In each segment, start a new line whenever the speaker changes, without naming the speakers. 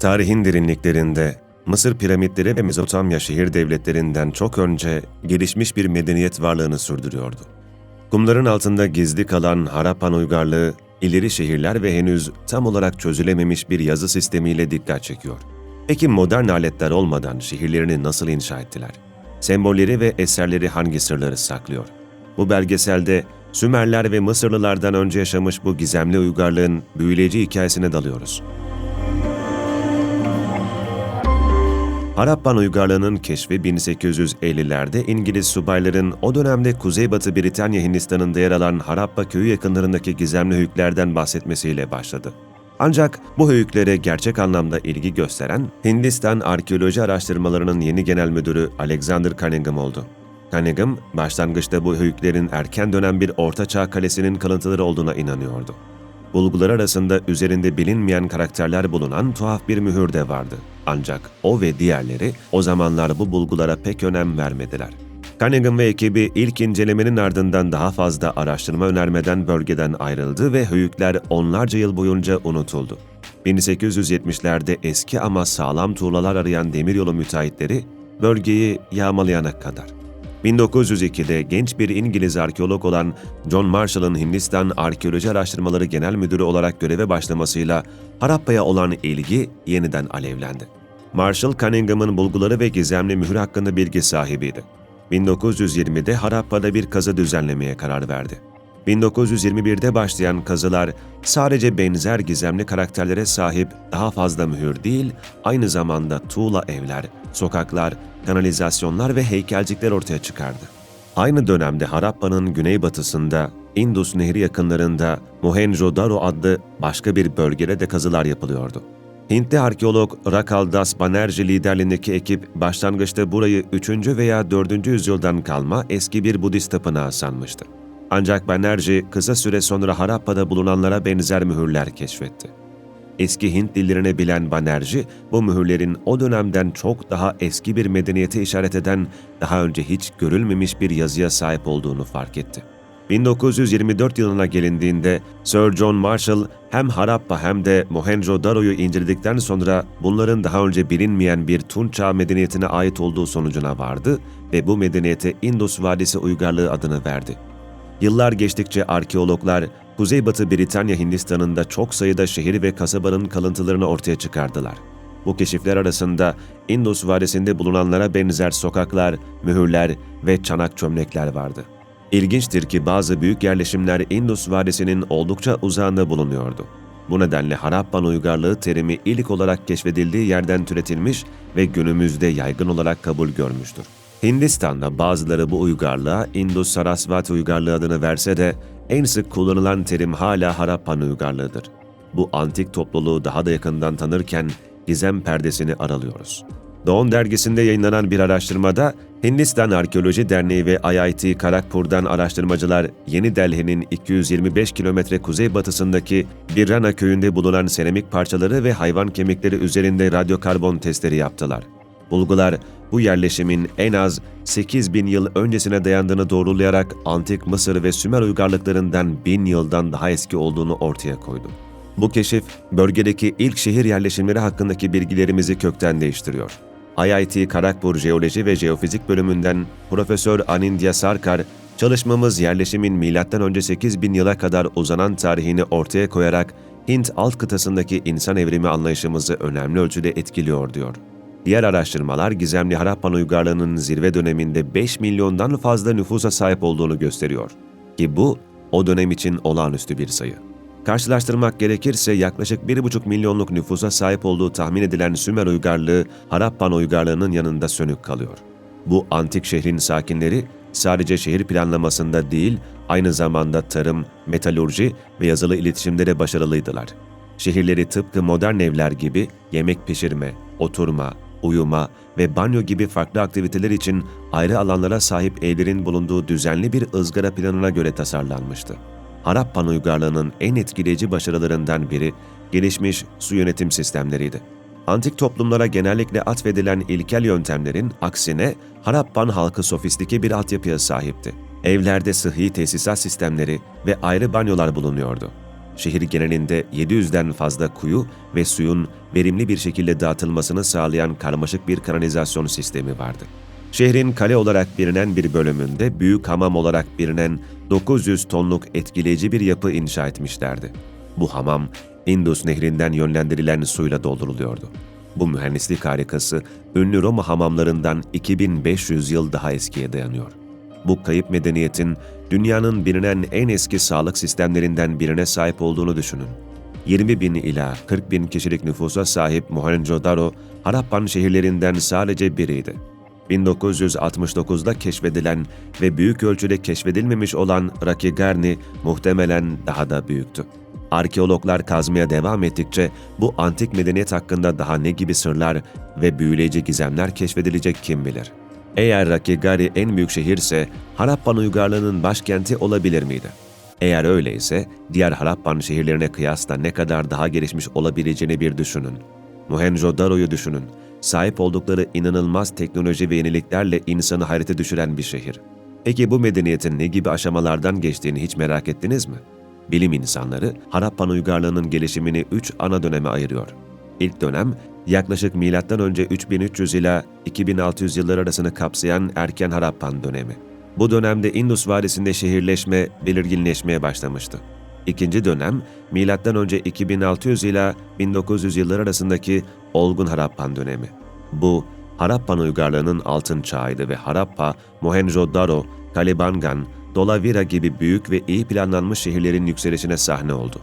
Tarihin derinliklerinde Mısır piramitleri ve Mezopotamya şehir devletlerinden çok önce gelişmiş bir medeniyet varlığını sürdürüyordu. Kumların altında gizli kalan Harappan uygarlığı, ileri şehirler ve henüz tam olarak çözülememiş bir yazı sistemiyle dikkat çekiyor. Peki modern aletler olmadan şehirlerini nasıl inşa ettiler? Sembolleri ve eserleri hangi sırları saklıyor? Bu belgeselde Sümerler ve Mısırlılardan önce yaşamış bu gizemli uygarlığın büyüleyici hikayesine dalıyoruz. Harappan uygarlığının keşfi 1850'lerde İngiliz subayların o dönemde Kuzeybatı Britanya Hindistan'ında yer alan Harappa köyü yakınlarındaki gizemli höyüklerden bahsetmesiyle başladı. Ancak bu höyüklere gerçek anlamda ilgi gösteren Hindistan Arkeoloji Araştırmalarının yeni genel müdürü Alexander Cunningham oldu. Cunningham, başlangıçta bu höyüklerin erken dönem bir ortaçağ kalesinin kalıntıları olduğuna inanıyordu. Bulgular arasında üzerinde bilinmeyen karakterler bulunan tuhaf bir mühür de vardı. Ancak o ve diğerleri o zamanlar bu bulgulara pek önem vermediler. Cunningham ve ekibi ilk incelemenin ardından daha fazla araştırma önermeden bölgeden ayrıldı ve höyükler onlarca yıl boyunca unutuldu. 1870'lerde eski ama sağlam tuğlalar arayan demiryolu müteahhitleri bölgeyi yağmalayana kadar. 1902'de genç bir İngiliz arkeolog olan John Marshall'ın Hindistan Arkeoloji Araştırmaları Genel Müdürü olarak göreve başlamasıyla Harappa'ya olan ilgi yeniden alevlendi. Marshall, Cunningham'ın bulguları ve gizemli mühür hakkında bilgi sahibiydi. 1920'de Harappa'da bir kazı düzenlemeye karar verdi. 1921'de başlayan kazılar sadece benzer gizemli karakterlere sahip daha fazla mühür değil, aynı zamanda tuğla evler, sokaklar, kanalizasyonlar ve heykelcikler ortaya çıkardı. Aynı dönemde Harappa'nın güneybatısında, Indus Nehri yakınlarında Mohenjo-Daro adlı başka bir bölgede de kazılar yapılıyordu. Hintli arkeolog Rakal Das Banerjee liderliğindeki ekip başlangıçta burayı 3. veya 4. yüzyıldan kalma eski bir Budist tapınağı sanmıştı. Ancak Banerjee kısa süre sonra Harappa'da bulunanlara benzer mühürler keşfetti. Eski Hint dillerini bilen Banerjee, bu mühürlerin o dönemden çok daha eski bir medeniyete işaret eden, daha önce hiç görülmemiş bir yazıya sahip olduğunu fark etti. 1924 yılına gelindiğinde Sir John Marshall hem Harappa hem de Mohenjo-Daro'yu inceledikten sonra bunların daha önce bilinmeyen bir Tunç Çağı medeniyetine ait olduğu sonucuna vardı ve bu medeniyete Indus Vadisi Uygarlığı adını verdi. Yıllar geçtikçe arkeologlar Kuzeybatı Britanya Hindistan'ında çok sayıda şehir ve kasabanın kalıntılarını ortaya çıkardılar. Bu keşifler arasında Indus Vadisi'nde bulunanlara benzer sokaklar, mühürler ve çanak çömlekler vardı. İlginçtir ki bazı büyük yerleşimler Indus Vadisi'nin oldukça uzağında bulunuyordu. Bu nedenle Harappan uygarlığı terimi ilk olarak keşfedildiği yerden türetilmiş ve günümüzde yaygın olarak kabul görmüştür. Hindistan'da bazıları bu uygarlığa Indus-Sarasvati uygarlığı adını verse de en sık kullanılan terim hala Harappan uygarlığıdır. Bu antik topluluğu daha da yakından tanırken gizem perdesini aralıyoruz. Doğan dergisinde yayınlanan bir araştırmada Hindistan Arkeoloji Derneği ve IIT Karakpur'dan araştırmacılar Yeni Delhi'nin 225 kilometre kuzeybatısındaki Birrana köyünde bulunan seramik parçaları ve hayvan kemikleri üzerinde radyokarbon testleri yaptılar. Bulgular bu yerleşimin en az 8 bin yıl öncesine dayandığını doğrulayarak antik Mısır ve Sümer uygarlıklarından bin yıldan daha eski olduğunu ortaya koydu. Bu keşif, bölgedeki ilk şehir yerleşimleri hakkındaki bilgilerimizi kökten değiştiriyor. IIT Karakpur Jeoloji ve Jeofizik bölümünden Profesör Anindya Sarkar, çalışmamız yerleşimin M.Ö. 8000 yıla kadar uzanan tarihini ortaya koyarak Hint alt kıtasındaki insan evrimi anlayışımızı önemli ölçüde etkiliyor diyor. Diğer araştırmalar gizemli Harappan uygarlığının zirve döneminde 5 milyondan fazla nüfusa sahip olduğunu gösteriyor. Ki bu o dönem için olağanüstü bir sayı. Karşılaştırmak gerekirse yaklaşık 1,5 milyonluk nüfusa sahip olduğu tahmin edilen Sümer uygarlığı Harappan uygarlığının yanında sönük kalıyor. Bu antik şehrin sakinleri sadece şehir planlamasında değil, aynı zamanda tarım, metalurji ve yazılı iletişimde de başarılıydılar. Şehirleri tıpkı modern evler gibi yemek pişirme, oturma, uyuma ve banyo gibi farklı aktiviteler için ayrı alanlara sahip evlerin bulunduğu düzenli bir ızgara planına göre tasarlanmıştı. Harappan uygarlığının en etkileyici başarılarından biri gelişmiş su yönetim sistemleriydi. Antik toplumlara genellikle atfedilen ilkel yöntemlerin aksine Harappan halkı sofistike bir altyapıya sahipti. Evlerde sıhhi tesisat sistemleri ve ayrı banyolar bulunuyordu. Şehir genelinde 700'den fazla kuyu ve suyun verimli bir şekilde dağıtılmasını sağlayan karmaşık bir kanalizasyon sistemi vardı. Şehrin kale olarak bilinen bir bölümünde büyük hamam olarak bilinen 900 tonluk etkileyici bir yapı inşa etmişlerdi. Bu hamam Indus nehrinden yönlendirilen suyla dolduruluyordu. Bu mühendislik harikası ünlü Roma hamamlarından 2500 yıl daha eskiye dayanıyor. Bu kayıp medeniyetin dünyanın bilinen en eski sağlık sistemlerinden birine sahip olduğunu düşünün. 20 bin ila 40 bin kişilik nüfusa sahip Mohenjo-Daro, Harappan şehirlerinden sadece biriydi. 1969'da keşfedilen ve büyük ölçüde keşfedilmemiş olan Rakigarni muhtemelen daha da büyüktü. Arkeologlar kazmaya devam ettikçe bu antik medeniyet hakkında daha ne gibi sırlar ve büyüleyici gizemler keşfedilecek kim bilir. Eğer Rakigari en büyük şehirse Harappan uygarlığının başkenti olabilir miydi? Eğer öyleyse diğer Harappan şehirlerine kıyasla ne kadar daha gelişmiş olabileceğini bir düşünün. Mohenjo-Daro'yu düşünün. Sahip oldukları inanılmaz teknoloji ve yeniliklerle insanı hayrete düşüren bir şehir. Peki bu medeniyetin ne gibi aşamalardan geçtiğini hiç merak ettiniz mi? Bilim insanları Harappan uygarlığının gelişimini üç ana döneme ayırıyor. İlk dönem yaklaşık M.Ö. 3300 ila 2600 yıllar arasını kapsayan erken Harappan dönemi. Bu dönemde Indus Vadisi'nde şehirleşme belirginleşmeye başlamıştı. İkinci dönem M.Ö. 2600 ila 1900 yıllar arasındaki olgun Harappan dönemi. Bu Harappan uygarlığının altın çağıydı ve Harappa, Mohenjo-Daro, Kalibangan, Dolavira gibi büyük ve iyi planlanmış şehirlerin yükselişine sahne oldu.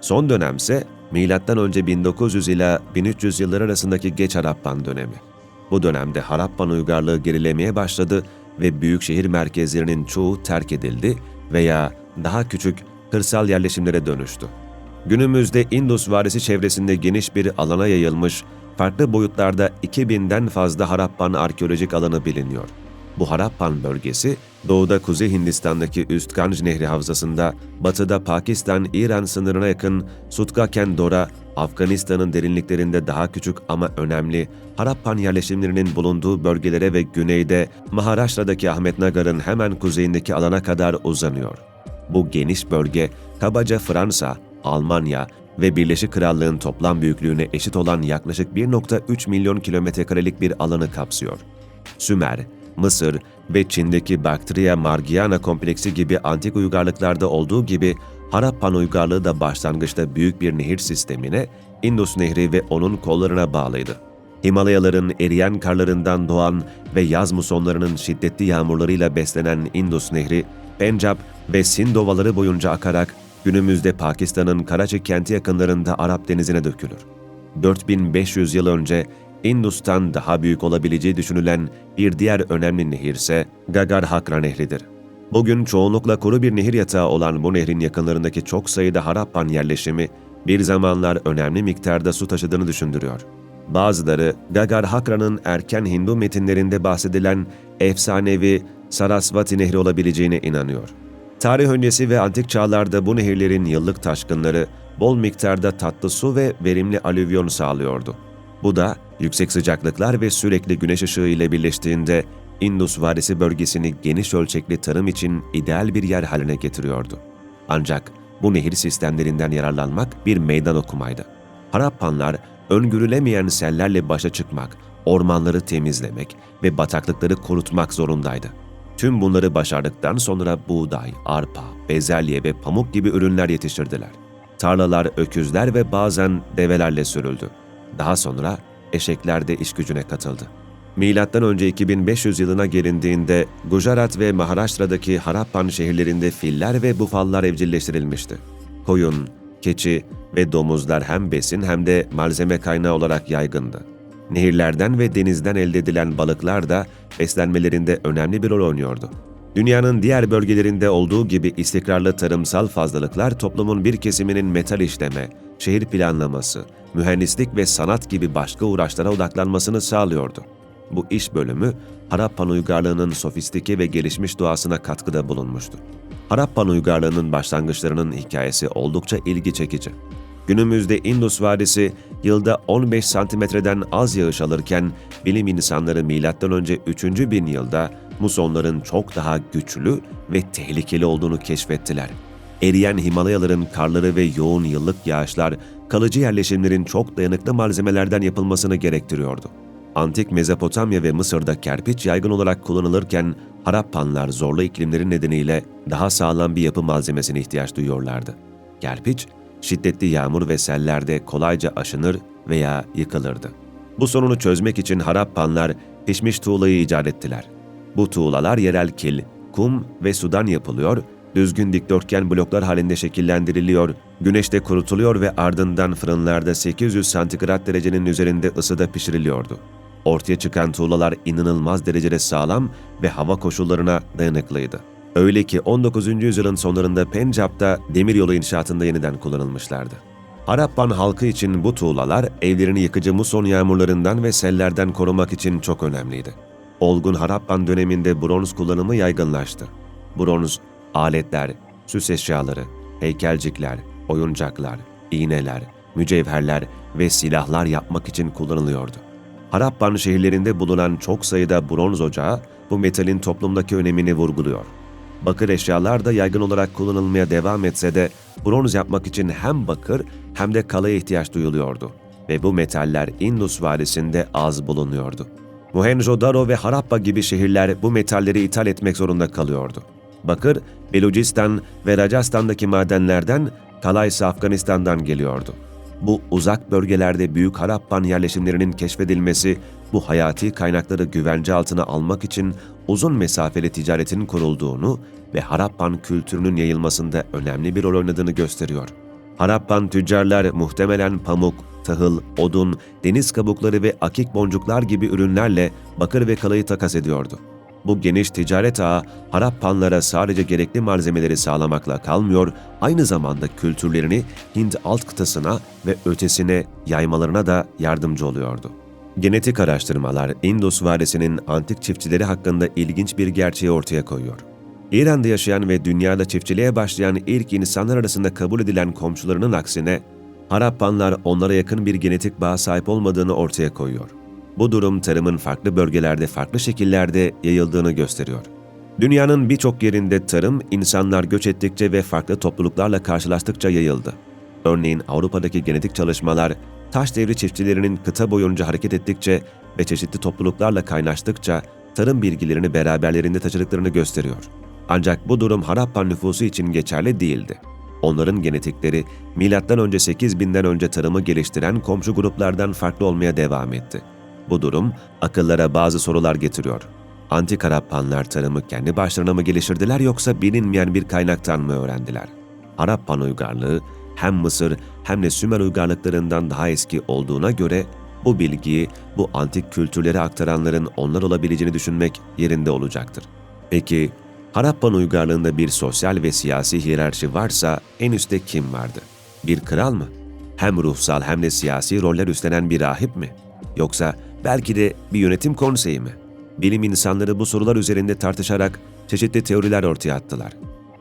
Son dönemse M.Ö. 1900 ila 1300 yıllar arasındaki Geç Harappan dönemi. Bu dönemde Harappan uygarlığı gerilemeye başladı ve büyük şehir merkezlerinin çoğu terk edildi veya daha küçük kırsal yerleşimlere dönüştü. Günümüzde Indus Vadisi çevresinde geniş bir alana yayılmış, farklı boyutlarda 2000'den fazla Harappan arkeolojik alanı biliniyor. Bu Harappan bölgesi, doğuda Kuzey Hindistan'daki Üst Ganj Nehri Havzası'nda, batıda Pakistan-İran sınırına yakın Sutka Kendora, Afganistan'ın derinliklerinde daha küçük ama önemli Harappan yerleşimlerinin bulunduğu bölgelere ve güneyde Maharashtra'daki Ahmetnagar'ın hemen kuzeyindeki alana kadar uzanıyor. Bu geniş bölge, kabaca Fransa, Almanya ve Birleşik Krallığın toplam büyüklüğüne eşit olan yaklaşık 1.3 milyon kilometrekarelik bir alanı kapsıyor. Sümer, Mısır ve Çin'deki Bactria Margiana kompleksi gibi antik uygarlıklarda olduğu gibi Harappan uygarlığı da başlangıçta büyük bir nehir sistemine, Indus Nehri ve onun kollarına bağlıydı. Himalayaların eriyen karlarından doğan ve yaz musonlarının şiddetli yağmurlarıyla beslenen Indus Nehri, Pencap ve Sind ovaları boyunca akarak günümüzde Pakistan'ın Karachi kenti yakınlarında Arap denizine dökülür. 4500 yıl önce Indus'tan daha büyük olabileceği düşünülen bir diğer önemli nehir ise Gagar Hakra Nehri'dir. Bugün çoğunlukla kuru bir nehir yatağı olan bu nehrin yakınlarındaki çok sayıda Harappan yerleşimi bir zamanlar önemli miktarda su taşıdığını düşündürüyor. Bazıları Gagar Hakra'nın erken Hindu metinlerinde bahsedilen efsanevi Sarasvati Nehri olabileceğine inanıyor. Tarih öncesi ve antik çağlarda bu nehirlerin yıllık taşkınları bol miktarda tatlı su ve verimli alüvyon sağlıyordu. Bu da yüksek sıcaklıklar ve sürekli güneş ışığı ile birleştiğinde Indus Vadisi bölgesini geniş ölçekli tarım için ideal bir yer haline getiriyordu. Ancak bu nehir sistemlerinden yararlanmak bir meydan okumaydı. Harappanlar öngörülemeyen sellerle başa çıkmak, ormanları temizlemek ve bataklıkları kurutmak zorundaydı. Tüm bunları başardıktan sonra buğday, arpa, bezelye ve pamuk gibi ürünler yetiştirdiler. Tarlalar öküzler ve bazen develerle sürüldü. Daha sonra eşekler de iş gücüne katıldı. Milattan önce 2500 yılına gelindiğinde Gujarat ve Maharashtra'daki Harappan şehirlerinde filler ve bufallar evcilleştirilmişti. Koyun, keçi ve domuzlar hem besin hem de malzeme kaynağı olarak yaygındı. Nehirlerden ve denizden elde edilen balıklar da beslenmelerinde önemli bir rol oynuyordu. Dünyanın diğer bölgelerinde olduğu gibi istikrarlı tarımsal fazlalıklar toplumun bir kesiminin metal işleme, şehir planlaması, mühendislik ve sanat gibi başka uğraşlara odaklanmasını sağlıyordu. Bu iş bölümü Harappan uygarlığının sofistike ve gelişmiş doğasına katkıda bulunmuştu. Harappan uygarlığının başlangıçlarının hikayesi oldukça ilgi çekici. Günümüzde Indus Vadisi yılda 15 santimetreden az yağış alırken bilim insanları M.Ö. 3. bin yılda musonların çok daha güçlü ve tehlikeli olduğunu keşfettiler. Eriyen Himalayaların karları ve yoğun yıllık yağışlar kalıcı yerleşimlerin çok dayanıklı malzemelerden yapılmasını gerektiriyordu. Antik Mezopotamya ve Mısır'da kerpiç yaygın olarak kullanılırken Harappanlar zorlu iklimleri nedeniyle daha sağlam bir yapı malzemesine ihtiyaç duyuyorlardı. Kerpiç, şiddetli yağmur ve sellerde kolayca aşınır veya yıkılırdı. Bu sorunu çözmek için Harappanlar pişmiş tuğlayı icat ettiler. Bu tuğlalar yerel kil, kum ve sudan yapılıyor, düzgün dikdörtgen bloklar halinde şekillendiriliyor, güneşte kurutuluyor ve ardından fırınlarda 800 santigrat derecenin üzerinde ısıda pişiriliyordu. Ortaya çıkan tuğlalar inanılmaz derecede sağlam ve hava koşullarına dayanıklıydı. Öyle ki 19. yüzyılın sonlarında Pencap'ta demiryolu inşaatında yeniden kullanılmışlardı. Harappan halkı için bu tuğlalar evlerini yıkıcı muson yağmurlarından ve sellerden korumak için çok önemliydi. Olgun Harappan döneminde bronz kullanımı yaygınlaştı. Bronz, aletler, süs eşyaları, heykelcikler, oyuncaklar, iğneler, mücevherler ve silahlar yapmak için kullanılıyordu. Harappan şehirlerinde bulunan çok sayıda bronz ocağı bu metalin toplumdaki önemini vurguluyor. Bakır eşyalar da yaygın olarak kullanılmaya devam etse de bronz yapmak için hem bakır hem de kalaya ihtiyaç duyuluyordu ve bu metaller Indus Vadisi'nde az bulunuyordu. Mohenjo-Daro ve Harappa gibi şehirler bu metalleri ithal etmek zorunda kalıyordu. Bakır, Belucistan ve Rajasthan'daki madenlerden, kalay ise Afganistan'dan geliyordu. Bu uzak bölgelerde büyük Harappan yerleşimlerinin keşfedilmesi, bu hayati kaynakları güvence altına almak için uzun mesafeli ticaretin kurulduğunu ve Harappan kültürünün yayılmasında önemli bir rol oynadığını gösteriyor. Harappan tüccarlar muhtemelen pamuk, tahıl, odun, deniz kabukları ve akik boncuklar gibi ürünlerle bakır ve kalayı takas ediyordu. Bu geniş ticaret ağı Harappanlara sadece gerekli malzemeleri sağlamakla kalmıyor, aynı zamanda kültürlerini Hint alt kıtasına ve ötesine yaymalarına da yardımcı oluyordu. Genetik araştırmalar Indus Vadisi'nin antik çiftçileri hakkında ilginç bir gerçeği ortaya koyuyor. İran'da yaşayan ve dünyada çiftçiliğe başlayan ilk insanlar arasında kabul edilen komşularının aksine Harappanlar onlara yakın bir genetik bağ sahip olmadığını ortaya koyuyor. Bu durum tarımın farklı bölgelerde farklı şekillerde yayıldığını gösteriyor. Dünyanın birçok yerinde tarım insanlar göç ettikçe ve farklı topluluklarla karşılaştıkça yayıldı. Örneğin Avrupa'daki genetik çalışmalar taş devri çiftçilerinin kıta boyunca hareket ettikçe ve çeşitli topluluklarla kaynaştıkça tarım bilgilerini beraberlerinde taşıdıklarını gösteriyor. Ancak bu durum Harappan nüfusu için geçerli değildi. Onların genetikleri M.Ö. 8000'den önce tarımı geliştiren komşu gruplardan farklı olmaya devam etti. Bu durum akıllara bazı sorular getiriyor. Antik Harappanlar tarımı kendi başlarına mı geliştirdiler yoksa bilinmeyen bir kaynaktan mı öğrendiler? Harappan uygarlığı hem Mısır hem de Sümer uygarlıklarından daha eski olduğuna göre bu bilgiyi bu antik kültürlere aktaranların onlar olabileceğini düşünmek yerinde olacaktır. Peki Harappan uygarlığında bir sosyal ve siyasi hiyerarşi varsa en üstte kim vardı? Bir kral mı? Hem ruhsal hem de siyasi roller üstlenen bir rahip mi? Yoksa belki de bir yönetim konseyi mi? Bilim insanları bu sorular üzerinde tartışarak çeşitli teoriler ortaya attılar.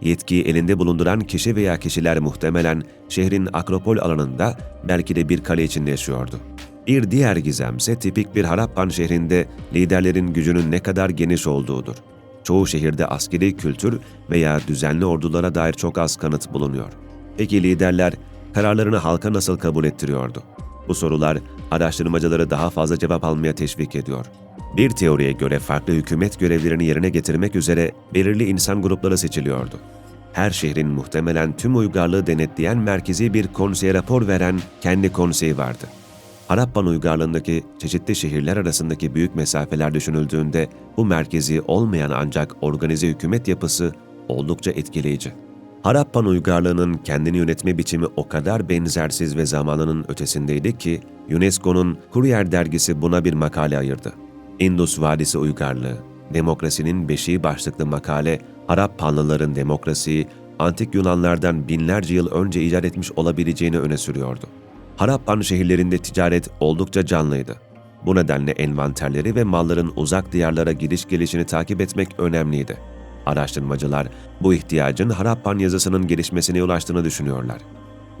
Yetkiyi elinde bulunduran kişi veya kişiler muhtemelen şehrin Akropol alanında belki de bir kale içinde yaşıyordu. Bir diğer gizemse tipik bir Harappan şehrinde liderlerin gücünün ne kadar geniş olduğudur. Çoğu şehirde askeri kültür veya düzenli ordulara dair çok az kanıt bulunuyor. Peki liderler kararlarını halka nasıl kabul ettiriyordu? Bu sorular araştırmacıları daha fazla cevap almaya teşvik ediyor. Bir teoriye göre farklı hükümet görevlerini yerine getirmek üzere belirli insan grupları seçiliyordu. Her şehrin muhtemelen tüm uygarlığı denetleyen merkezi bir konseye rapor veren kendi konseyi vardı. Harappan uygarlığındaki çeşitli şehirler arasındaki büyük mesafeler düşünüldüğünde bu merkezi olmayan ancak organize hükümet yapısı oldukça etkileyici. Harappan uygarlığının kendini yönetme biçimi o kadar benzersiz ve zamanının ötesindeydi ki UNESCO'nun Courier dergisi buna bir makale ayırdı. Indus Vadisi Uygarlığı, Demokrasinin Beşiği başlıklı makale, Harappanlıların demokrasiyi antik Yunanlardan binlerce yıl önce icat etmiş olabileceğini öne sürüyordu. Harappan şehirlerinde ticaret oldukça canlıydı. Bu nedenle envanterleri ve malların uzak diyarlara gidiş gelişini takip etmek önemliydi. Araştırmacılar bu ihtiyacın Harappan yazısının gelişmesine yol açtığını düşünüyorlar.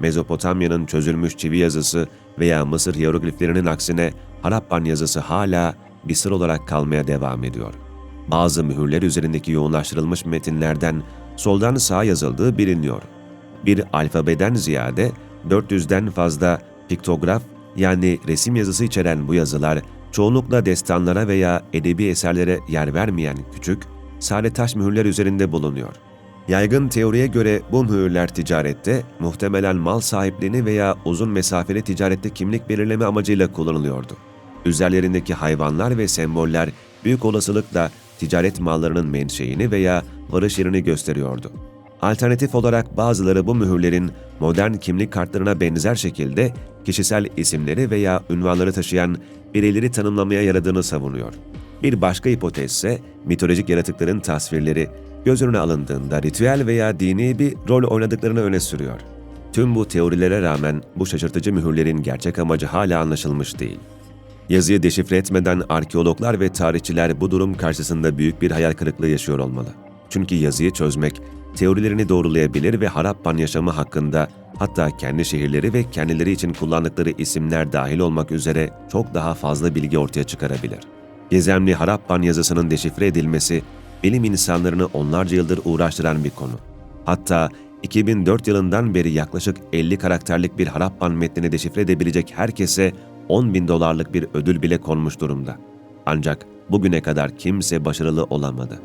Mezopotamya'nın çözülmüş çivi yazısı veya Mısır hierogliflerinin aksine Harappan yazısı hala bir sır olarak kalmaya devam ediyor. Bazı mühürler üzerindeki yoğunlaştırılmış metinlerden soldan sağa yazıldığı biliniyor. Bir alfabeden ziyade 400'den fazla piktograf yani resim yazısı içeren bu yazılar çoğunlukla destanlara veya edebi eserlere yer vermeyen küçük, sade taş mühürler üzerinde bulunuyor. Yaygın teoriye göre bu mühürler ticarette, muhtemelen mal sahipliğini veya uzun mesafeli ticarette kimlik belirleme amacıyla kullanılıyordu. Üzerlerindeki hayvanlar ve semboller büyük olasılıkla ticaret mallarının menşeini veya varış yerini gösteriyordu. Alternatif olarak bazıları bu mühürlerin modern kimlik kartlarına benzer şekilde kişisel isimleri veya ünvanları taşıyan bireyleri tanımlamaya yaradığını savunuyor. Bir başka hipotez ise mitolojik yaratıkların tasvirleri göz önüne alındığında ritüel veya dini bir rol oynadıklarını öne sürüyor. Tüm bu teorilere rağmen bu şaşırtıcı mühürlerin gerçek amacı hala anlaşılmış değil. Yazıyı deşifre etmeden arkeologlar ve tarihçiler bu durum karşısında büyük bir hayal kırıklığı yaşıyor olmalı. Çünkü yazıyı çözmek, teorilerini doğrulayabilir ve Harappan yaşamı hakkında hatta kendi şehirleri ve kendileri için kullandıkları isimler dahil olmak üzere çok daha fazla bilgi ortaya çıkarabilir. Gizemli Harappan yazısının deşifre edilmesi, bilim insanlarını onlarca yıldır uğraştıran bir konu. Hatta 2004 yılından beri yaklaşık 50 karakterlik bir Harappan metnini deşifre edebilecek herkese 10 bin dolarlık bir ödül bile konmuş durumda. Ancak bugüne kadar kimse başarılı olamadı.